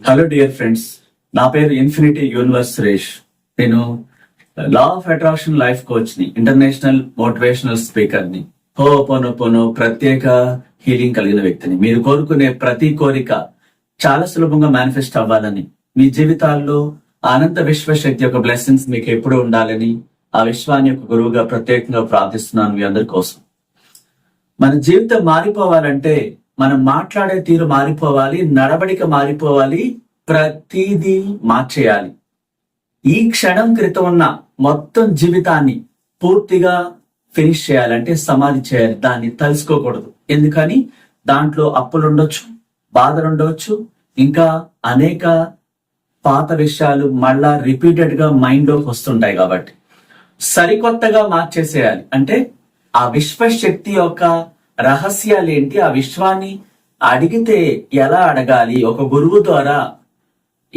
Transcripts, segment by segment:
Hello dear friends నా పేరు infinity universe Suresh. నేను లా ఆఫ్ అట్రాక్షన్ లైఫ్ కోచ్ని ఇంటర్నేషనల్ మోటివేషనల్ స్పీకర్ని పోను ప్రత్యేక హీలింగ్ కలిగిన వ్యక్తిని మీరు కోరుకునే ప్రతి కోరిక చాలా సులభంగా మేనిఫెస్ట్ అవ్వాలని మీ జీవితాల్లో అనంత విశ్వశక్తి యొక్క బ్లెస్సింగ్స్ మీకు ఎప్పుడు ఉండాలని ఆ విశ్వాన్ని యొక్క గురువుగా ప్రత్యేకంగా ప్రార్థిస్తున్నాను మీ అందరి కోసం. మన జీవితం మారిపోవాలంటే మనం మాట్లాడే తీరు మారిపోవాలి నడవడిక మారిపోవాలి ప్రతిదీ మార్చేయాలి. ఈ క్షణం క్రితం ఉన్న మొత్తం జీవితాన్ని పూర్తిగా ఫినిష్ చేయాలంటే సమాధి చేయాలి దాన్ని తలుసుకోకూడదు. ఎందుకని? దాంట్లో అప్పులు ఉండొచ్చు బాధలు ఉండవచ్చు ఇంకా అనేక పాత విషయాలు మళ్ళా రిపీటెడ్గా మైండ్లోకి వస్తుంటాయి కాబట్టి. సరికొత్తగా మార్చేసేయాలి. అంటే ఆ విశ్వశక్తి యొక్క రహస్యాలు ఏంటి ఆ విశ్వాన్ని అడిగితే ఎలా అడగాలి? ఒక గురువు ద్వారా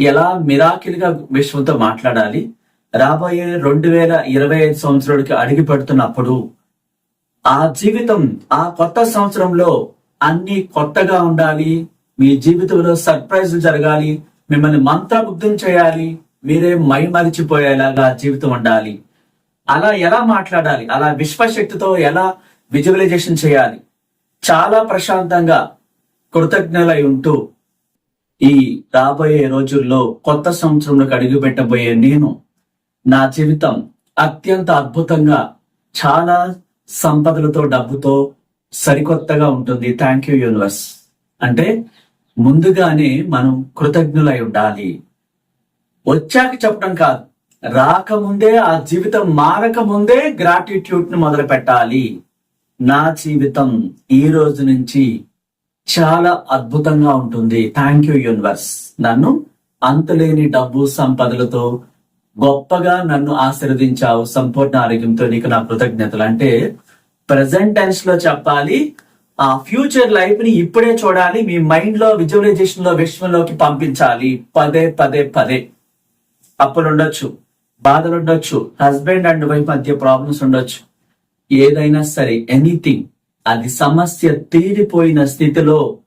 ఎలా మిరాకిల్గా విశ్వంతో మాట్లాడాలి? రాబోయే రెండు వేల ఇరవై ఐదు సంవత్సరాలకి అడిగి పెడుతున్నప్పుడు ఆ జీవితం ఆ కొత్త సంవత్సరంలో అన్ని కొత్తగా ఉండాలి. మీ జీవితంలో సర్ప్రైజ్ జరగాలి. మిమ్మల్ని మంత్రముగ్ధం చేయాలి. మీరే మై మరిచిపోయేలాగా జీవితం ఉండాలి. అలా ఎలా మాట్లాడాలి? అలా విశ్వశక్తితో ఎలా విజువలైజేషన్ చేయాలి? చాలా ప్రశాంతంగా కృతజ్ఞలై ఉంటూ ఈ రాబోయే రోజుల్లో కొత్త సంవత్సరంలోకి అడుగు పెట్టబోయే నేను నా జీవితం అత్యంత అద్భుతంగా చాలా సంపదలతో డబ్బుతో సరికొత్తగా ఉంటుంది. థ్యాంక్ యూ యూనివర్స్ అంటే ముందుగానే మనం కృతజ్ఞులై ఉండాలి. వచ్చాక చెప్పడం కాదు రాకముందే ఆ జీవితం మారక ముందే గ్రాటిట్యూడ్ను మొదలు పెట్టాలి నా జీవితం ఈ రోజు నుంచి చాలా అద్భుతంగా ఉంటుంది. థ్యాంక్ యూ యూనివర్స్ నన్ను అంతులేని డబ్బు సంపదలతో గొప్పగా నన్ను ఆశీర్వదించావు. సంపూర్ణ ఆరోగ్యంతో నీకు నా కృతజ్ఞతలు. అంటే ప్రజెంట్ టెన్స్లో చెప్పాలి. ఆ ఫ్యూచర్ లైఫ్ని ఇప్పుడే చూడాలి. మీ మైండ్లో విజువలైజేషన్లో విశ్వంలోకి పంపించాలి. పదే పదే పదే. అప్పులు ఉండొచ్చు బాధలు ఉండొచ్చు హస్బెండ్ అండ్ వైఫ్ మధ్య ప్రాబ్లమ్స్ ఉండొచ్చు. ఏదైనా సరే ఎనీథింగ్ అది సమస్య తీరిపోయిన స్థితిలో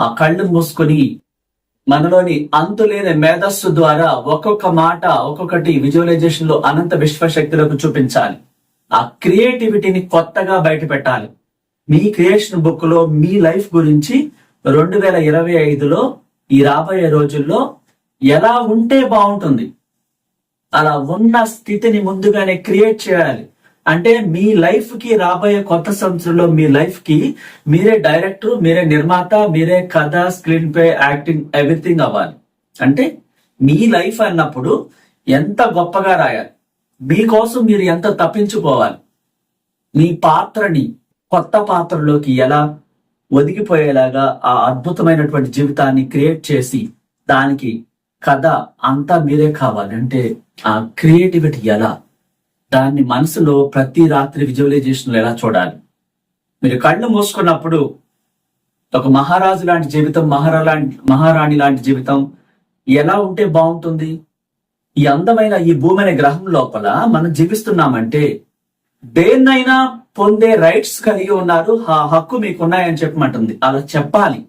ఆ కళ్ళు మూసుకొని మనలోని అంతులేని మేధస్సు ద్వారా ఒక్కొక్క మాట ఒక్కొక్కటి విజువలైజేషన్లో అనంత విశ్వశక్తులకు చూపించాలి. ఆ క్రియేటివిటీని కొత్తగా బయట పెట్టాలి మీ క్రియేషన్ బుక్లో మీ లైఫ్ గురించి రెండు వేల ఇరవై ఐదులో ఈ రాబోయే రోజుల్లో ఎలా ఉంటే బాగుంటుంది? అలా ఉన్న స్థితిని ముందుగానే క్రియేట్ చేయాలి. అంటే మీ లైఫ్కి రాబోయే కొత్త సంవత్సరంలో మీ లైఫ్కి మీరే డైరెక్టర్ మీరే నిర్మాత మీరే కథ స్క్రీన్ ప్లే యాక్టింగ్ ఎవ్రీథింగ్ అవ్వాలి. అంటే మీ లైఫ్ అన్నప్పుడు ఎంత గొప్పగా రాయాలి? మీకోసం మీరు ఎంత తప్పించుకోవాలి? మీ పాత్రని కొత్త పాత్రలోకి ఎలా ఒదిగిపోయేలాగా ఆ అద్భుతమైనటువంటి జీవితాన్ని క్రియేట్ చేసి దానికి కథ అంతా మీరే కావాలి. అంటే ఆ క్రియేటివిటీ ఎలా? దాన్ని మనసులో ప్రతి రాత్రి విజువలైజేషన్ ఎలా చూడాలి? మీరు కళ్ళు మూసుకున్నప్పుడు ఒక మహారాజు లాంటి జీవితం మహారా లాంటి మహారాణి లాంటి జీవితం ఎలా ఉంటే బాగుంటుంది? ఈ అందమైన ఈ భూమి అనే గ్రహం లోపల మనం జీవిస్తున్నామంటే దేన్నైనా పొందే రైట్స్ కలిగి ఉన్నారు ఆ హక్కు మీకు ఉన్నాయని చెప్పమంటుంది. అలా చెప్పాలి.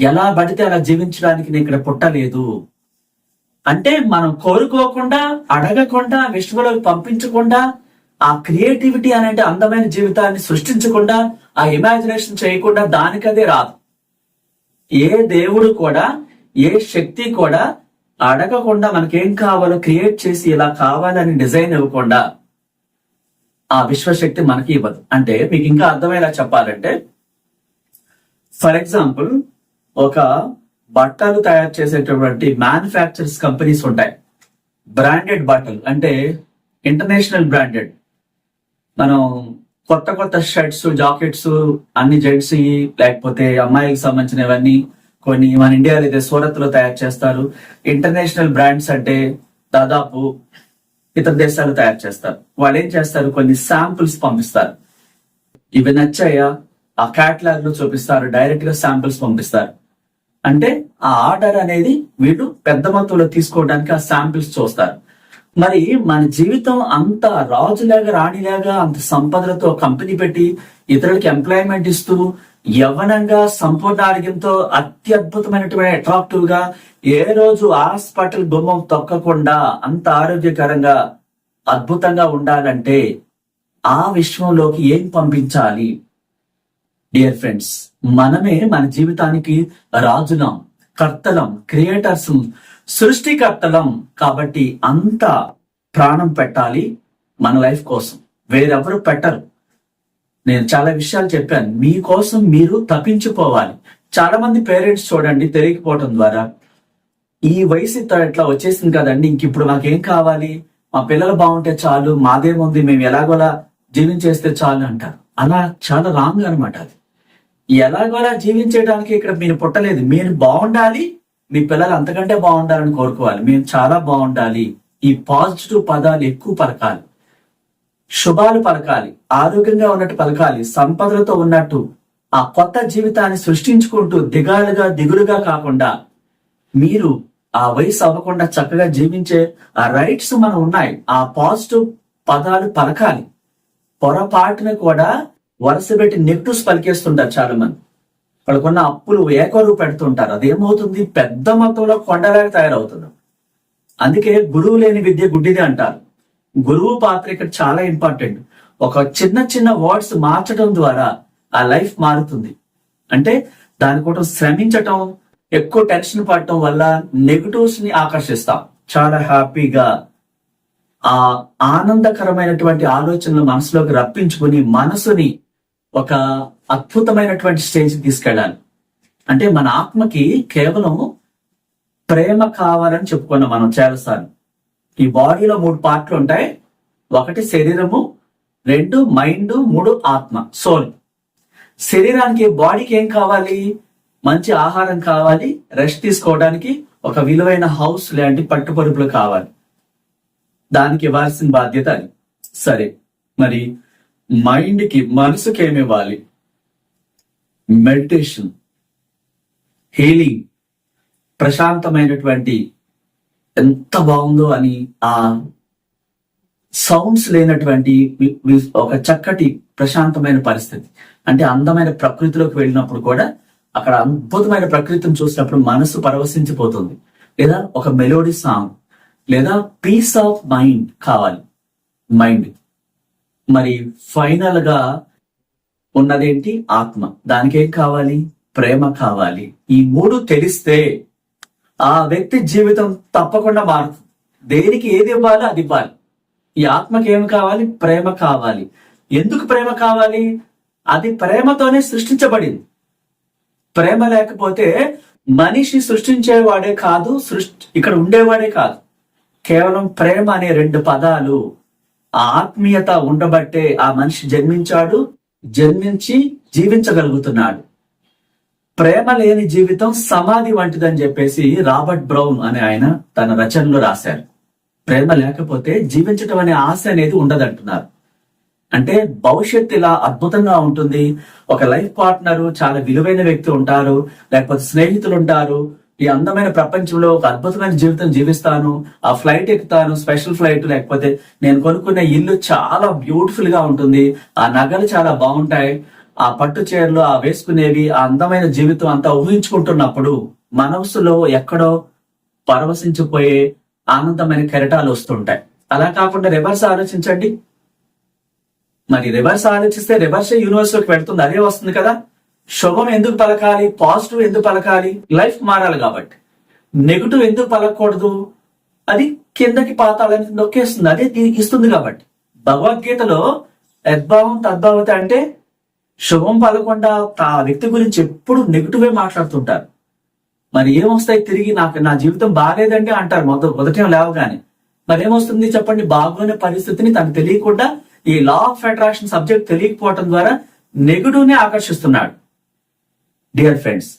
ఎలా పడితే అలా జీవించడానికి నేను ఇక్కడ పుట్టలేదు? అంటే మనం కోరుకోకుండా అడగకుండా విశ్వలోకి పంపించకుండా ఆ క్రియేటివిటీ అనే అందమైన జీవితాన్ని సృష్టించకుండా ఆ ఇమాజినేషన్ చేయకుండా దానికదే రాదు. ఏ దేవుడు కూడా ఏ శక్తి కూడా అడగకుండా మనకేం కావాలో క్రియేట్ చేసి ఇలా కావాలని డిజైన్ ఇవ్వకుండా ఆ విశ్వశక్తి మనకి ఇవ్వదు. అంటే మీకు ఇంకా అర్థమయ్యేలా చెప్పాలంటే ఫర్ ఎగ్జాంపుల్ ఒక బట్టలు తయారు చేసేటటువంటి మ్యానుఫ్యాక్చర్స్ కంపెనీస్ ఉంటాయి. బ్రాండెడ్ బట్టలు అంటే ఇంటర్నేషనల్ బ్రాండెడ్ మనం కొత్త కొత్త షర్ట్స్ జాకెట్స్ అన్ని జెంట్స్ లేకపోతే అమ్మాయిలకు సంబంధించినవన్నీ కొన్ని మన ఇండియాలో అయితే సూరత్లో తయారు చేస్తారు. ఇంటర్నేషనల్ బ్రాండ్స్ అంటే దాదాపు ఇతర దేశాలు తయారు చేస్తారు. వాళ్ళు ఏం చేస్తారు? కొన్ని శాంపుల్స్ పంపిస్తారు. ఇవి నచ్చాయా? ఆ క్యాటలాగ్లో చూపిస్తారు. డైరెక్ట్గా శాంపుల్స్ పంపిస్తారు. అంటే ఆ ఆర్డర్ అనేది వీళ్ళు పెద్ద మొత్తంలో తీసుకోవడానికి ఆ శాంపిల్స్ చూస్తారు. మరి మన జీవితం అంత రాజులాగా రాణిలాగా అంత సంపదలతో కంపెనీ పెట్టి ఇతరులకి ఎంప్లాయ్మెంట్ ఇస్తూ యవనంగా సంపూర్ణ ఆరోగ్యంతో అత్యద్భుతమైనటువంటి అట్రాక్టివ్గా ఏ రోజు హాస్పిటల్ గుమ్మం తొక్కకుండా అంత ఆరోగ్యకరంగా అద్భుతంగా ఉండాలంటే ఆ విశ్వంలోకి ఏం పంపించాలి? డియర్ ఫ్రెండ్స్ మనమే మన జీవితానికి రాజులం కర్తలం క్రియేటర్స్ సృష్టికర్తలం. కాబట్టి అంత ప్రాణం పెట్టాలి మన లైఫ్ కోసం. వేరెవరు పెట్టరు. నేను చాలా విషయాలు చెప్పాను. మీకోసం మీరు తప్పించుకోవాలి. చాలా మంది పేరెంట్స్ చూడండి తెలియకపోవటం ద్వారా. ఈ వయసు ఇట్లా వచ్చేసింది కదండి ఇంక ఇప్పుడు మాకేం కావాలి? మా పిల్లలు బాగుంటే చాలు మాదేముంది మేము ఎలాగోలా జీవించేస్తే చాలు అంటారు. అలా చాలా రాంగ్ అనమాట అది. ఎలా కూడా జీవించడానికి ఇక్కడ మీరు పుట్టలేదు. మీరు బాగుండాలి మీ పిల్లలు అంతకంటే బాగుండాలని కోరుకోవాలి. మేము చాలా బాగుండాలి. ఈ పాజిటివ్ పదాలు ఎక్కువ పలకాలి. శుభాలు పలకాలి. ఆరోగ్యంగా ఉన్నట్టు పలకాలి. సంపదలతో ఉన్నట్టు ఆ కొత్త జీవితాన్ని సృష్టించుకుంటూ దిగాలుగా దిగులుగా కాకుండా మీరు ఆ వయసు అవ్వకుండా చక్కగా జీవించే ఆ రైట్స్ మనం ఉన్నాయి. ఆ పాజిటివ్ పదాలు పలకాలి. పొరపాటున కూడా వరుస పెట్టి నెగిటివ్స్ పలికేస్తుంటారు చాలా మంది వాళ్ళకున్న అప్పులు ఏకరువు పెడుతుంటారు. అదేమవుతుంది? పెద్ద మొత్తంలో కొండలాగా తయారవుతుంది. అందుకే గురువు లేని విద్య గుడ్డిది అంటారు. గురువు పాత్ర ఇక్కడ చాలా ఇంపార్టెంట్. ఒక చిన్న చిన్న వర్డ్స్ మార్చడం ద్వారా ఆ లైఫ్ మారుతుంది. అంటే దానికోసం శ్రమించటం ఎక్కువ టెన్షన్ పడటం వల్ల నెగటివ్స్ని ఆకర్షిస్తాం. చాలా హ్యాపీగా ఆ ఆనందకరమైనటువంటి ఆలోచనలు మనసులోకి రప్పించుకుని మనసుని ఒక అద్భుతమైనటువంటి స్టేజ్ తీసుకెళ్ళాలి. అంటే మన ఆత్మకి కేవలం ప్రేమ కావాలని చెప్పుకున్నాం మనం చాలాసార్లు. ఈ బాడీలో మూడు పార్ట్లు ఉంటాయి. ఒకటి శరీరము రెండు మైండ్ మూడు ఆత్మ సోల్. శరీరానికి బాడీకి ఏం కావాలి? మంచి ఆహారం కావాలి రెస్ట్ తీసుకోవడానికి ఒక విలువైన హౌస్ లాంటి పట్టుపరుపులు కావాలి. దానికి ఇవ్వాల్సిన బాధ్యత అది. సరే మరి మైండ్కి మనసుకి ఏమి ఇవ్వాలి? మెడిటేషన్ హీలింగ్ ప్రశాంతమైనటువంటి ఎంత బాగుందో అని ఆ సౌండ్స్ లేనటువంటి ఒక చక్కటి ప్రశాంతమైన పరిస్థితి. అంటే అందమైన ప్రకృతిలోకి వెళ్ళినప్పుడు కూడా అక్కడ అద్భుతమైన ప్రకృతిని చూసినప్పుడు మనసు పరవశించిపోతుంది. లేదా ఒక మెలోడీ సాంగ్. లేదా పీస్ ఆఫ్ మైండ్ కావాలి. మైండ్ మరి ఫైనల్గా ఉన్నదేంటి? ఆత్మ. దానికి ఏం కావాలి? ప్రేమ కావాలి. ఈ మూడు తెలిస్తే ఆ వ్యక్తి జీవితం తప్పకుండా మారుతుంది. దేనికి ఏది ఇవ్వాలో అది ఇవ్వాలి. ఈ ఆత్మకి ఏమి కావాలి? ప్రేమ కావాలి. ఎందుకు ప్రేమ కావాలి? అది ప్రేమతోనే సృష్టించబడింది. ప్రేమ లేకపోతే మనిషి సృష్టించేవాడే కాదు సృష్టి ఇక్కడ ఉండేవాడే కాదు. కేవలం ప్రేమ అనే రెండు పదాలు ఆ ఆత్మీయత ఉండబట్టే ఆ మనిషి జన్మించాడు జన్మించి జీవించగలుగుతున్నాడు. ప్రేమ లేని జీవితం సమాధి వంటిదని చెప్పేసి రాబర్ట్ బ్రౌన్ అనే ఆయన తన రచనలో రాశారు. ప్రేమ లేకపోతే జీవించటం అనే ఆశ అనేది ఉండదంటున్నారు. అంటే భవిష్యత్తు ఇలా అద్భుతంగా ఉంటుంది. ఒక లైఫ్ పార్ట్నర్ చాలా విలువైన వ్యక్తి ఉంటారు లేకపోతే స్నేహితులు ఉంటారు ఈ అందమైన ప్రపంచంలో ఒక అద్భుతమైన జీవితం జీవిస్తాను ఆ ఫ్లైట్ ఎక్కుతాను స్పెషల్ ఫ్లైట్ లేకపోతే నేను కొనుక్కున్న ఇల్లు చాలా బ్యూటిఫుల్గా ఉంటుంది ఆ నగలు చాలా బాగుంటాయి ఆ పట్టు చీరలు ఆ వేసుకునేవి ఆ అందమైన జీవితం అంతా ఊహించుకుంటున్నప్పుడు మనసులో ఎక్కడో పరవశించిపోయే ఆనందమైన కెరటాలు వస్తుంటాయి. అలా కాకుండా రివర్స్ ఆలోచించండి. మరి రివర్స్ ఆలోచిస్తే రివర్స్ యూనివర్స్లోకి పెడుతుంది అదే వస్తుంది కదా. శుభం ఎందుకు పలకాలి? పాజిటివ్ ఎందుకు పలకాలి? లైఫ్ మారాలి కాబట్టి. నెగిటివ్ ఎందుకు పలకూడదు అది కిందకి పాతాలని నొక్కేస్తుంది. అదే దీనికి ఇస్తుంది కాబట్టి. భగవద్గీతలో యద్భావం తద్భావత అంటే శుభం పలకుండా ఆ వ్యక్తి గురించి ఎప్పుడు నెగిటివే మాట్లాడుతుంటారు. మరి ఏమొస్తాయి తిరిగి? నాకు నా జీవితం బాగాలేదండి అంటారు. మొదట మొదట లేవగానే. మరి ఏమొస్తుంది చెప్పండి? బాగోని పరిస్థితిని తనకు తెలియకుండా ఈ లా ఆఫ్ అట్రాక్షన్ సబ్జెక్ట్ తెలియకపోవటం ద్వారా నెగిటివ్ని ఆకర్షిస్తున్నాడు. డియర్ ఫ్రెండ్స్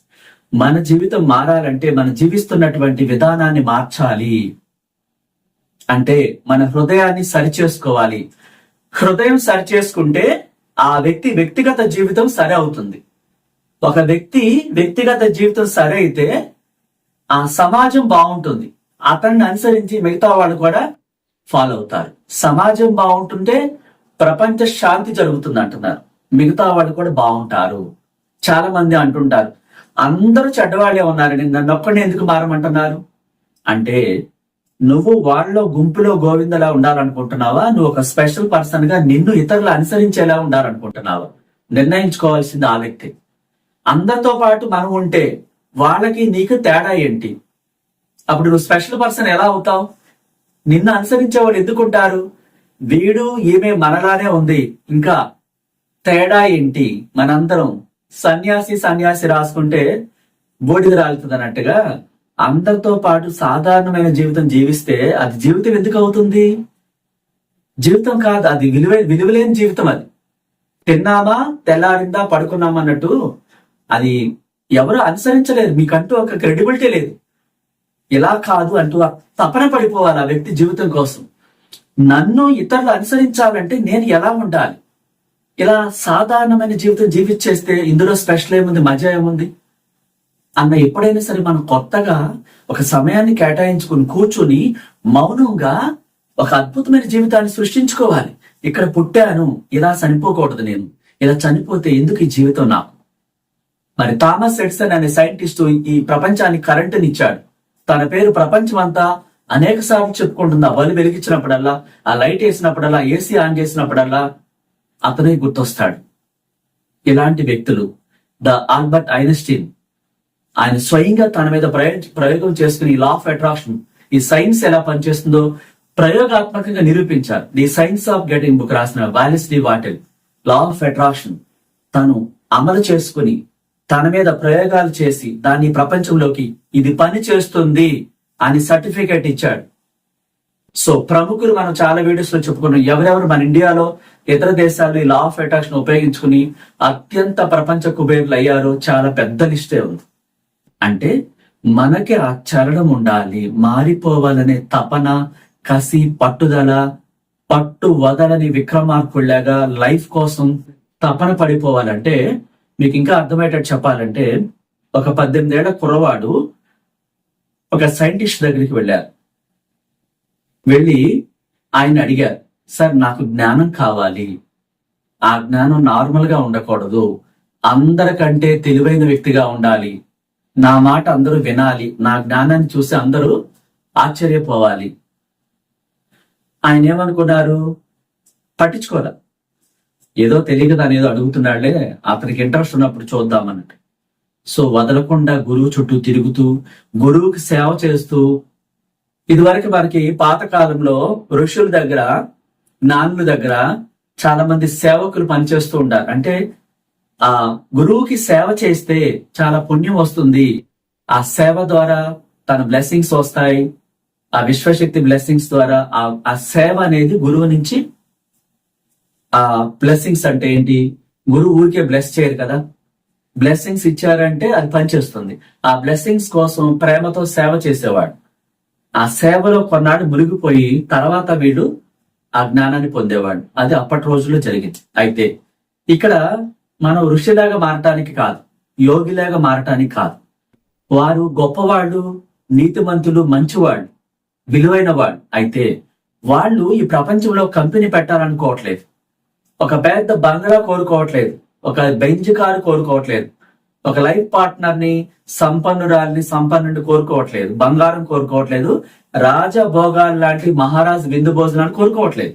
మన జీవితం మారాలంటే మనం జీవిస్తున్నటువంటి విధానాన్ని మార్చాలి. అంటే మన హృదయాన్ని సరిచేసుకోవాలి. హృదయం సరిచేసుకుంటే ఆ వ్యక్తి వ్యక్తిగత జీవితం సరి అవుతుంది. ఒక వ్యక్తి వ్యక్తిగత జీవితం సరి అయితే ఆ సమాజం బాగుంటుంది. అతన్ని అనుసరించి మిగతా వాళ్ళు కూడా ఫాలో అవుతారు. సమాజం బాగుంటుంటే ప్రపంచ శాంతి జరుగుతుంది అంటున్నారు. మిగతా వాళ్ళు కూడా బాగుంటారు. చాలా మంది అంటుంటారు అందరూ చెడ్డవాళ్ళే ఉన్నారు నన్ను ఒక్కడిని ఎందుకు మారమంటున్నారు? అంటే నువ్వు వాళ్ళలో గుంపులో గోవిందలా ఉండాలనుకుంటున్నావా? నువ్వు ఒక స్పెషల్ పర్సన్గా నిన్ను ఇతరులు అనుసరించేలా ఉండాలనుకుంటున్నావా? నిర్ణయించుకోవాల్సింది ఆ వ్యక్తి. అందరితో పాటు మనం ఉంటే వాళ్ళకి నీకు తేడా ఏంటి? అప్పుడు నువ్వు స్పెషల్ పర్సన్ ఎలా అవుతావు? నిన్ను అనుసరించే వాళ్ళు ఎందుకుంటారు? వీడు ఈమె మనలానే ఉంది. ఇంకా తేడా ఏంటి? మనందరం సన్యాసి సన్యాసి రాసుకుంటే బోడిద రాలుతుంది అన్నట్టుగా అందరితో పాటు సాధారణమైన జీవితం జీవిస్తే అది జీవితం ఎందుకు అవుతుంది? జీవితం కాదు అది విలువ విలువలేని జీవితం అది. తిన్నామా తెల్లారిందా పడుకున్నామా అన్నట్టు అది ఎవరు అనుసరించలేదు. మీకంటూ ఒక క్రెడిబిలిటీ లేదు. ఇలా కాదు అంటూ తపన పడిపోవాలి ఆ వ్యక్తి జీవితం కోసం. నన్ను ఇతరులు అనుసరించాలంటే నేను ఎలా ఉండాలి? ఇలా సాధారణమైన జీవితం జీవించేస్తే ఇందులో స్పెషల్ ఏముంది? మజా ఏముంది? అన్న ఎప్పుడైనా సరే మనం కొత్తగా ఒక సమయాన్ని కేటాయించుకుని కూర్చుని మౌనంగా ఒక అద్భుతమైన జీవితాన్ని సృష్టించుకోవాలి. ఇక్కడ పుట్టాను ఇలా చనిపోకూడదు నేను. ఇలా చనిపోతే ఎందుకు ఈ జీవితం నాకు? మరి థామస్ ఎడ్సన్ అనే సైంటిస్ట్ ఈ ప్రపంచానికి కరెంటుని ఇచ్చాడు. తన పేరు ప్రపంచం అంతా అనేక సార్లు చెప్పుకుంటుంది. ఆ బలు వెలిగించినప్పుడల్లా ఆ లైట్ వేసినప్పుడల్లా ఏసీ ఆన్ చేసినప్పుడల్లా అతనే గుర్తొస్తాడు. ఇలాంటి వ్యక్తులు ద ఆల్బర్ట్ ఐన్స్టీన్ ఆయన స్వయంగా తన మీద ప్రయోగం చేసుకుని ఈ లా ఆఫ్ అట్రాక్షన్ ఈ సైన్స్ ఎలా పనిచేస్తుందో ప్రయోగాత్మకంగా నిరూపించారు. The science of getting book రాసిన Wallace D Wattles law of attraction తను అమలు చేసుకుని తన మీద ప్రయోగాలు చేసి దాన్ని ప్రపంచంలోకి ఇది పని చేస్తుంది అని సర్టిఫికేట్ ఇచ్చాడు. సో ప్రముఖులు మనం చాలా వీడియోస్లో చెప్పుకున్నాం. ఎవరెవరు మన ఇండియాలో ఇతర దేశాలు ఈ లా ఆఫ్ అట్రాక్షన్ ఉపయోగించుకుని అత్యంత ప్రపంచ కుబేర్లు అయ్యారో చాలా పెద్ద లిస్టే ఉంది. అంటే మనకి ఆ చలనం ఉండాలి మారిపోవాలనే తపన కసి పట్టుదల పట్టు వదలని విక్రమార్కుల్లాగా లైఫ్ కోసం తపన పడిపోవాలంటే మీకు ఇంకా అర్థమయ్యేటట్టు చెప్పాలంటే ఒక పద్దెనిమిదేళ్ళ కుర్రవాడు ఒక సైంటిస్ట్ దగ్గరికి వెళ్ళారు. వెళ్ళి ఆయన అడిగారు సార్ నాకు జ్ఞానం కావాలి. ఆ జ్ఞానం నార్మల్గా ఉండకూడదు. అందరికంటే తెలివైన వ్యక్తిగా ఉండాలి. నా మాట అందరూ వినాలి. నా జ్ఞానాన్ని చూసి అందరూ ఆశ్చర్యపోవాలి. ఆయన ఏమనుకున్నారు? పట్టించుకోరా ఏదో తెలియక దాని ఏదో అడుగుతున్నాడులే అతనికి ఇంట్రెస్ట్ ఉన్నప్పుడు చూద్దామన్నట్టు. సో వదలకుండా గురువు చుట్టూ తిరుగుతూ గురువుకి సేవ చేస్తూ ఇదివరకు మనకి పాతకాలంలో ఋషుల దగ్గర నాన్నుల దగ్గర చాలా మంది సేవకులు పనిచేస్తూ ఉంటారు. అంటే ఆ గురువుకి సేవ చేస్తే చాలా పుణ్యం వస్తుంది. ఆ సేవ ద్వారా తన బ్లెస్సింగ్స్ వస్తాయి. ఆ విశ్వశక్తి బ్లెస్సింగ్స్ ద్వారా ఆ ఆ సేవ అనేది గురువు నుంచి ఆ బ్లెస్సింగ్స్ అంటే ఏంటి? గురువు ఊరికే బ్లెస్ చేయరు కదా. బ్లెస్సింగ్స్ ఇచ్చారంటే అది పనిచేస్తుంది. ఆ బ్లెస్సింగ్స్ కోసం ప్రేమతో సేవ చేసేవాడు. ఆ సేవలో కొన్నాడు మునిగిపోయి తర్వాత వీడు ఆ జ్ఞానాన్ని పొందేవాడు. అది అప్పటి రోజుల్లో జరిగింది. అయితే ఇక్కడ మనం ఋషిలాగా మారటానికి కాదు యోగిలాగా మారటానికి కాదు. వారు గొప్పవాళ్ళు నీతిమంతులు మంచివాళ్ళు విలువైన వాళ్ళు అయితే వాళ్ళు ఈ ప్రపంచంలో కంపెనీ పెట్టాలనుకోవట్లేదు. ఒక పెద్ద బంగ్లా కోరుకోవట్లేదు. ఒక బెంచ్ కారు కోరుకోవట్లేదు. ఒక లైఫ్ పార్ట్నర్ని సంపన్నురాల్ని సంపన్నుడిని కోరుకోవట్లేదు. బంగారం కోరుకోవట్లేదు. రాజభోగాలు లాంటి మహారాజు విందు భోజనాలు కోరుకోవట్లేదు.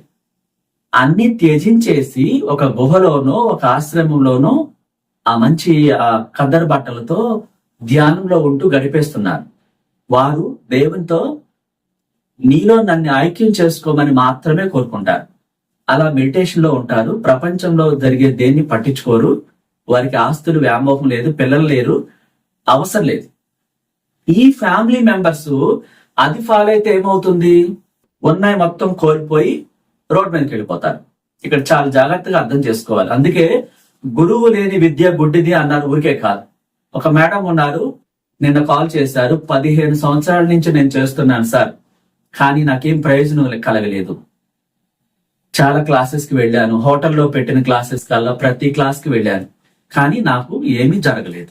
అన్ని త్యజించేసి ఒక గుహలోనో ఒక ఆశ్రమంలోనో ఆ మంచి ఆ కద్దరు బట్టలతో ధ్యానంలో ఉంటూ గడిపేస్తున్నారు. వారు దేవునితో నీలో నన్ను ఐక్యం చేసుకోమని మాత్రమే కోరుకుంటారు. అలా మెడిటేషన్లో ఉంటారు. ప్రపంచంలో జరిగే దేన్ని పట్టించుకోరు. వారికి ఆస్తులు వ్యామోహం లేదు పిల్లలు లేరు అవసరం లేదు. ఈ ఫ్యామిలీ మెంబర్స్ అది ఫాలో అయితే ఏమవుతుంది? ఉన్నాయి మొత్తం కోల్పోయి రోడ్ మీదకి వెళ్ళిపోతారు. ఇక్కడ చాలా జాగ్రత్తగా అర్థం చేసుకోవాలి. అందుకే గురువు లేని విద్య గుడ్డిది అన్నారు ఊరికే కాదు. ఒక మేడం ఉన్నారు నిన్న కాల్ చేశారు పదిహేను సంవత్సరాల నుంచి నేను చేస్తున్నాను సార్ కానీ నాకేం ప్రయోజనం కలగలేదు. చాలా క్లాసెస్కి వెళ్ళాను హోటల్లో పెట్టిన క్లాసెస్ కల్లా ప్రతి క్లాస్కి వెళ్ళాను. కానీ నాకు ఏమీ జరగలేదు.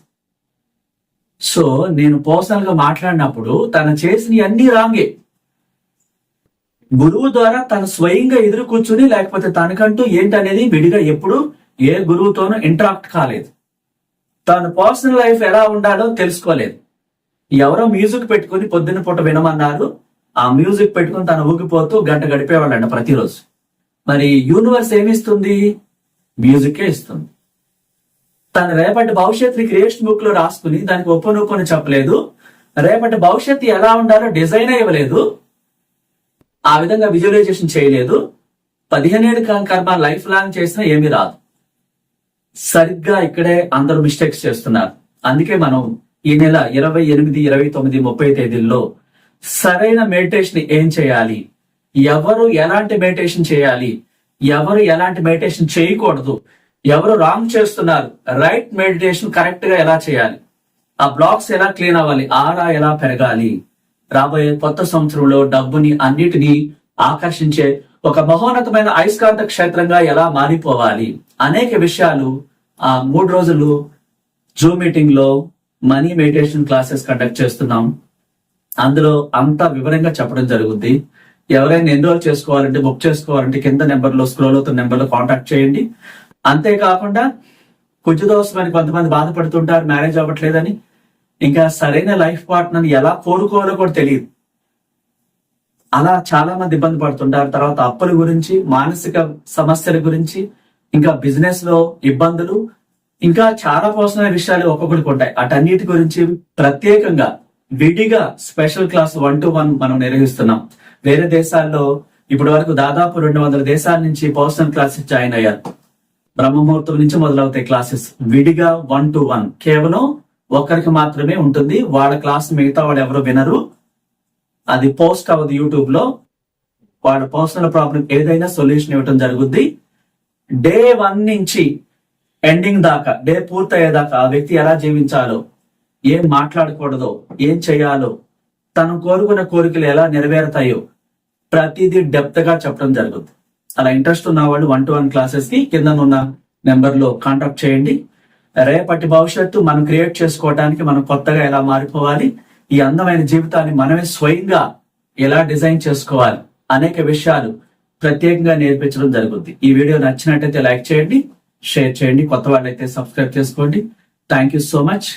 సో నేను పర్సనల్గా మాట్లాడినప్పుడు తను చేసిన అన్ని రాంగే. గురువు ద్వారా తను స్వయంగా ఎదురు కూర్చుని లేకపోతే తనకంటూ ఏంటనేది విడిగా ఎప్పుడు ఏ గురువుతోనూ ఇంటరాక్ట్ కాలేదు. తన పర్సనల్ లైఫ్ ఎలా ఉండాలో తెలుసుకోలేదు. ఎవరో మ్యూజిక్ పెట్టుకుని పొద్దున్న పూట వినమన్నారు. ఆ మ్యూజిక్ పెట్టుకుని తను ఊగిపోతూ గంట గడిపేవాళ్ళంట ప్రతిరోజు. మరి యూనివర్స్ ఏమిస్తుంది మ్యూజికే ఇస్తుంది. తను రేపటి భవిష్యత్తుని క్రియేషన్ బుక్లో రాసుకుని దానికి ఒప్పనొప్పని చెప్పలేదు. రేపటి భవిష్యత్తు ఎలా ఉండాలో డిజైన్ ఇవ్వలేదు. ఆ విధంగా విజువలైజేషన్ చేయలేదు. పదిహేనేడు కర్మ లైఫ్ లాంగ్ చేసినా ఏమీ రాదు. సరిగ్గా ఇక్కడే అందరూ మిస్టేక్స్ చేస్తున్నారు. అందుకే మనం ఈ నెల ఇరవై ఎనిమిది ఇరవై తొమ్మిది ముప్పై తేదీల్లో సరైన మెడిటేషన్ ఏం చేయాలి? ఎవరు ఎలాంటి మెడిటేషన్ చేయాలి? ఎవరు ఎలాంటి మెడిటేషన్ చేయకూడదు? ఎవరు రాంగ్ చేస్తున్నారు? రైట్ మెడిటేషన్ కరెక్ట్గా ఎలా చేయాలి? ఆ బ్లాక్స్ ఎలా క్లీన్ అవ్వాలి? ఆరా ఎలా పెరగాలి? రాబోయే కొత్త సంవత్సరంలో డబ్బుని అన్నిటినీ ఆకర్షించే ఒక మహోన్నతమైన అయస్కాంత క్షేత్రంగా ఎలా మారిపోవాలి? అనేక విషయాలు ఆ మూడు రోజులు జూమ్ మీటింగ్లో మనీ మెడిటేషన్ క్లాసెస్ కండక్ట్ చేస్తున్నాం. అందులో అంతా వివరంగా చెప్పడం జరుగుద్ది. ఎవరైనా ఎన్రోల్ చేసుకోవాలంటే బుక్ చేసుకోవాలంటే కింద నెంబర్లో స్క్రోల్ అవుతున్న నెంబర్లో కాంటాక్ట్ చేయండి. అంతేకాకుండా కుజు దోషం కొంతమంది బాధపడుతుంటారు మ్యారేజ్ అవ్వట్లేదని. ఇంకా సరైన లైఫ్ పార్ట్నర్ ఎలా కోరుకోవాలో కూడా తెలియదు. అలా చాలా మంది ఇబ్బంది పడుతుంటారు. తర్వాత అప్పుల గురించి మానసిక సమస్యల గురించి ఇంకా బిజినెస్లో ఇబ్బందులు. ఇంకా చాలా పర్సనల్ విషయాలు ఒక్కొక్కరికి ఉంటాయి. అటన్నిటి గురించి ప్రత్యేకంగా విడిగా special class one to one మనం నిర్వహిస్తున్నాం. వేరే దేశాల్లో ఇప్పటి వరకు దాదాపు రెండు వందల దేశాల నుంచి పర్సనల్ క్లాసెస్ జాయిన్ అయ్యారు. బ్రహ్మముహూర్తం నుంచి మొదలవుతాయి క్లాసెస్. విడిగా వన్ టు వన్ కేవలం ఒక్కరికి మాత్రమే ఉంటుంది. వాళ్ళ క్లాస్ మిగతా వాళ్ళు ఎవరు వినరు. అది పోస్ట్ అవ్వదు యూట్యూబ్లో. వాళ్ళ పర్సనల్ ప్రాబ్లం ఏదైనా సొల్యూషన్ ఇవ్వటం జరుగుద్ది. డే వన్ నుంచి ఎండింగ్ దాకా డే పూర్తయ్యేదాకా ఆ వ్యక్తి ఎలా జీవించాలో ఏం మాట్లాడకూడదో ఏం చేయాలో తను కోరుకున్న కోరికలు ఎలా నెరవేరుతాయో ప్రతిదీ డెప్త్గా చెప్పడం జరుగుతుంది అలా ఇంట్రెస్ట్ ఉన్న వాళ్ళు వన్ టు వన్ క్లాసెస్కి కింద ఉన్న నెంబర్లో కాంటాక్ట్ చేయండి. రేపటి భవిష్యత్తు మనం క్రియేట్ చేసుకోవడానికి మనం కొత్తగా ఎలా మారిపోవాలి ఈ అందమైన జీవితాన్ని మనమే స్వయంగా ఎలా డిజైన్ చేసుకోవాలి అనేక విషయాలు ప్రత్యేకంగా నేర్పించడం జరుగుతుంది ఈ వీడియో నచ్చినట్టయితే లైక్ చేయండి షేర్ చేయండి కొత్త వాళ్ళైతే సబ్స్క్రైబ్ చేసుకోండి. Thank you so much